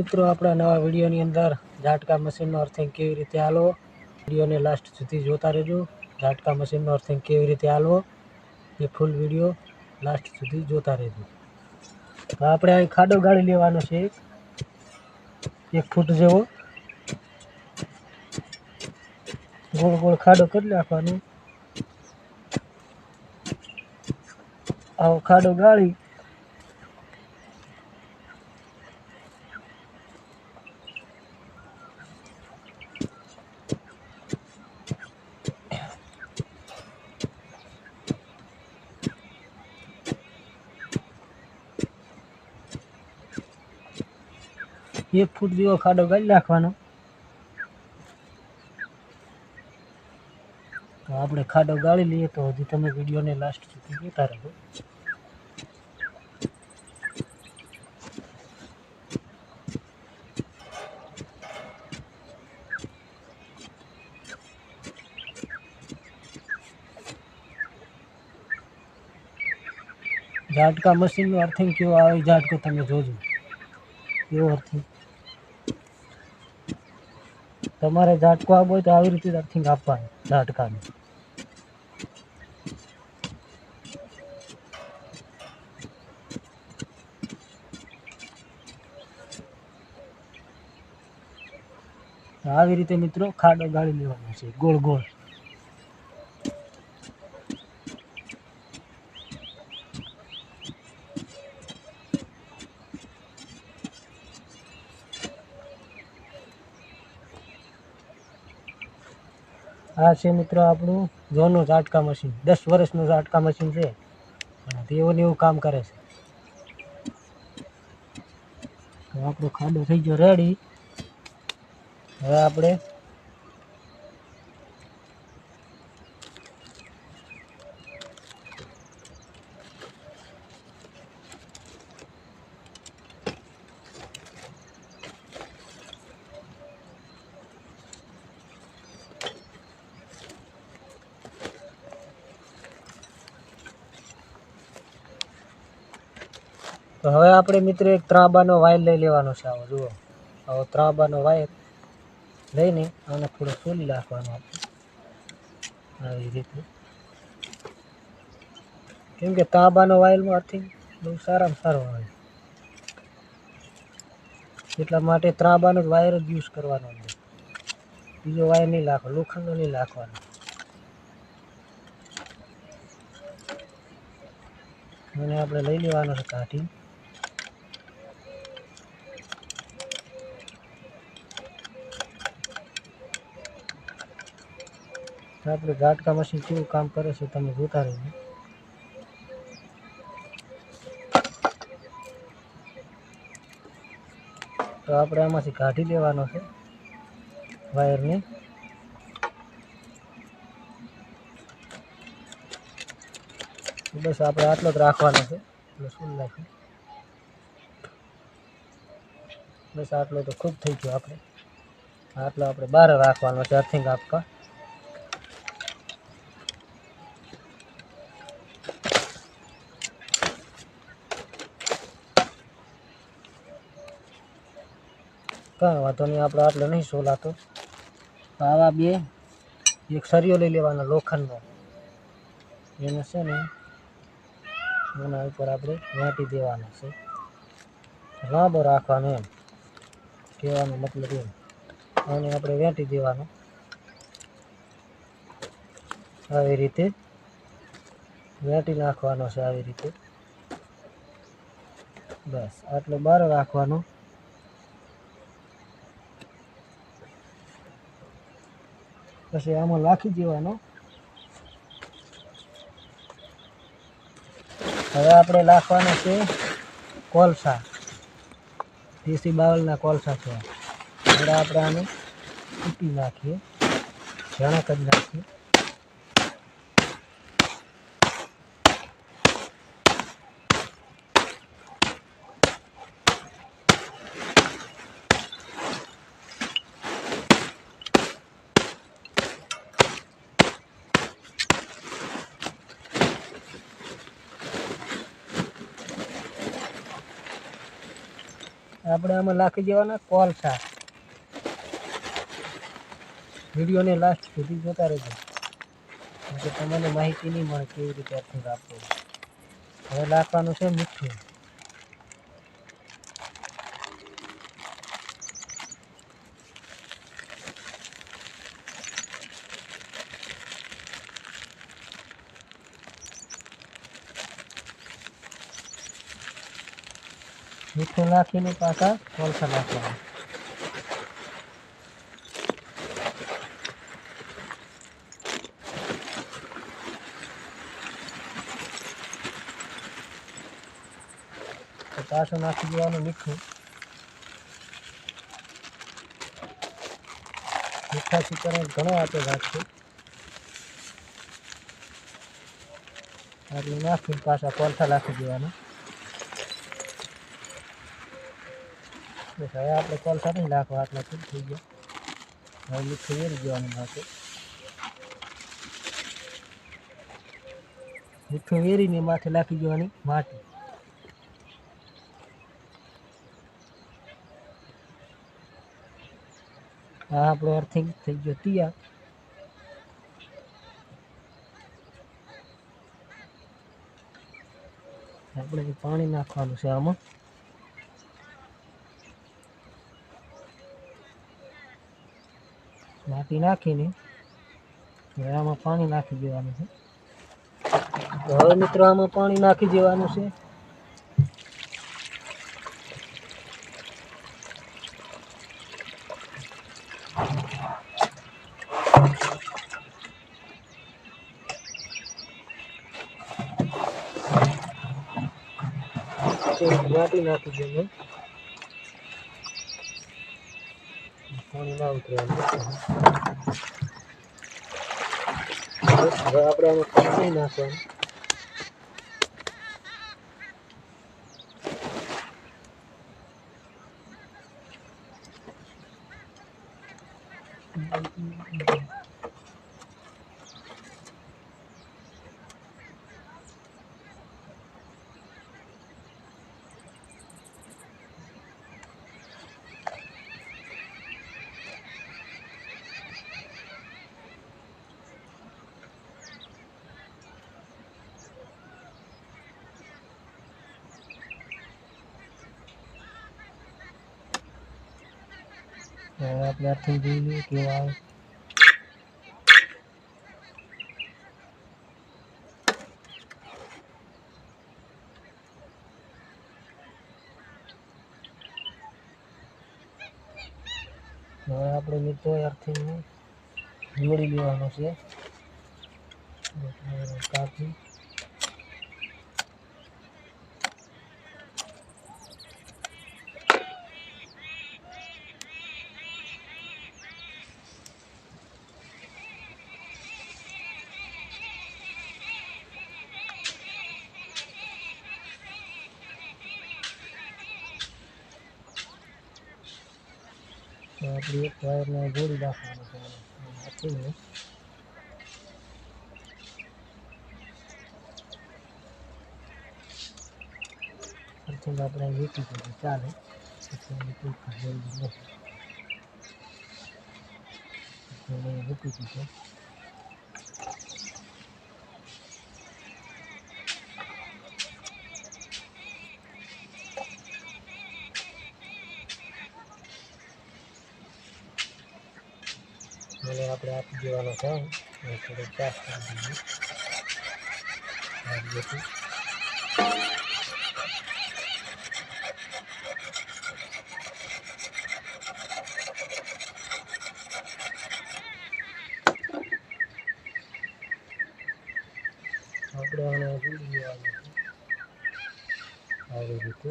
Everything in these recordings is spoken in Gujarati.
મિત્રો, આપણા નવા વિડીયોની અંદર ઝાટકા મશીનનો અર્થિંગ કેવી રીતે હાલવો? વિડીયોને લાસ્ટ સુધી જોતા રહેજો. ઝાટકા મશીનનો અર્થિંગ કેવી રીતે હાલવો? એ ફૂલ વીડિયો લાસ્ટ સુધી જોતા રહેજો. તો આપણે અહીં ખાડો ગાળી લેવાનો છે. એક ફૂટ જેવો. ગોળ ગોળ ખાડો કરી નાખવાનો. આવો ખાડો ગાળી. એક ફૂટ જેવો ખાડો ગાળી નાખવાનો તો આપણે ખાડો ગાળી લઈએ તો હજી તમે વિડીયોને લાસ્ટ સુધી જોતા રહો। ઝાટકા મશીનનું અર્થિંગ કેવો આવે એ ઝાટકો તમે જોજો. કેવો અર્થિંગ તમારે ઝાટકો આપવો હોય તો આવી રીતે અર્થિંગ આપવાનું, ઝાટકાનું. આવી રીતે મિત્રો ખાડો ગાળી લેવાનો છે, ગોળ ગોળ. આ છે મિત્રો આપણું જોનું ઝાટકા મશીન. દસ વર્ષનું ઝાટકા મશીન છે. અને તેવું ને એવું કામ કરે છે. આપણો ખાડો થઈ ગયો રેડી હવે આપણે તો હવે આપણે મિત્રો એક ત્રાંબાનો વાયર લઈ લેવાનો છે આવો, જુઓ. આવો ત્રાંબાનો વાયર લઈને આને થોડો ફૂલી નાખવાનો આપણે. આવી રીતે. કેમ કે તાંબાનો વાયલમાં આથી બહુ સારામાં સારો આવે. એટલા માટે ત્રાંબાનો જ વાયર જ યુઝ કરવાનો અંદર બીજો વાયર નહીં નાખો, લોખંડનો નહીં નાખવાનો. અને આપણે લઈ લેવાનો છે કાઢી. તો આપણે ઝાટકા મશીન કેવું કામ કરે છે તમે જોતા રહેજો. તો આપણે આમાંથી કાઢી લેવાનો છે વાયરને. બસ આપણે આટલો જ રાખવાનો છે. એટલે શું નાખ્યું બસ આટલો તો ખૂબ થઈ ગયો આપણે. આટલો આપણે બહાર રાખવાનો છે અર્થિંગ આપવા કાંઈ વાંધો નહીં, આપણે આટલો નહીં સોલાતો. તો આવા બે, એક સરિયો લઈ લેવાનો લોખંડનો. એને છે ને, એના ઉપર આપણે વાંટી દેવાનો છે. લાંબો રાખવાનો એમ. કહેવાનો મતલબ એમ. અને આપણે વેંટી દેવાનો. આવી રીતે વેંટી નાખવાનો છે, આવી રીતે. બસ, આટલો બાર રાખવાનો. પછી આમાં નાખી દેવાનો. હવે આપણે નાખવાનો છે કોલસા. દેશી બાવલના કોલસા છે. હવે આપણે આને કૂટી નાખીએ. ઝાણા જ નાખીએ. આપણે આમાં નાખી દેવાના કોલસા. વિડીયોને લાસ્ટ સુધી જોતા રહેજો. કે તમને માહિતી નહીં મળે કેવી રીતે અર્થિંગ આપવું હવે નાખવાનું છે મીઠું. મીઠું નાખીને પાછા કોલસા નાખવાના. પાછું નાખી દેવાનું મીઠું. મીઠા ચિકન ઘણો આપે રાખશું એટલે નાખીને પાછા કોલસા નાખી દેવાના. બસ હવે આપણે કોલ સાથે નાખવા આટલા ફૂલ થઈ ગયા. હવે મીઠું વેરી દેવાનું નાખે મીઠું વેરીને માથે નાખી દેવાની માટી. આ આપણો અર્થિંગ થઈ ગયો તૈયાર. આપણે પાણી નાખવાનું છે આમાં. માટી નાખીને આમાં પાણી નાખી દેવાનું છે. હવે મિત્રો આમાં પાણી નાખી દેવાનું છે. માટી નાખી દઈએ પાણી ના હવે આપણે આમાં પાણી નાખવાનું. હવે આપણે આથી જોઈ લઈએ કેવા આવે હવે આપણે મિત્રો અર્થિંગને જોડી લેવાનો છે કાપી તો આપણે એક વાયરને જોડી રાખવાનો છે. અર્થિંગ આપણે વીટી દીધી ચાલે. પછી કોઈ દીધું મને આપણે આપી દેવાનો છે. થોડો ચાસ કરી દઈએ. આપણે આને ભૂલી લેવાનું આવી રીતે.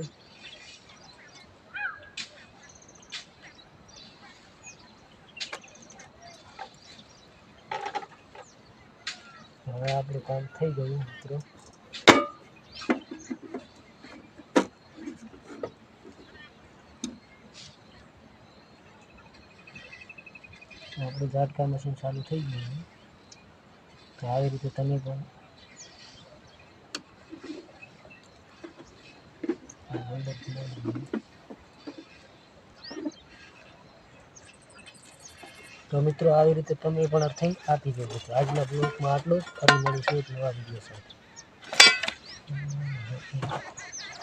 હવે આપણું કામ થઈ ગયું, મિત્રો. આપણું ઝાટકા મશીન ચાલુ થઈ ગયું છે. તો આવી રીતે તમે પણ આ તો મિત્રો, આવી રીતે તમે પણ અર્થિંગ આપી દેજો તો આજના બ્લોગમાં આટલું જ. ફરી મળીશું એક નવા વીડિયો સાથે.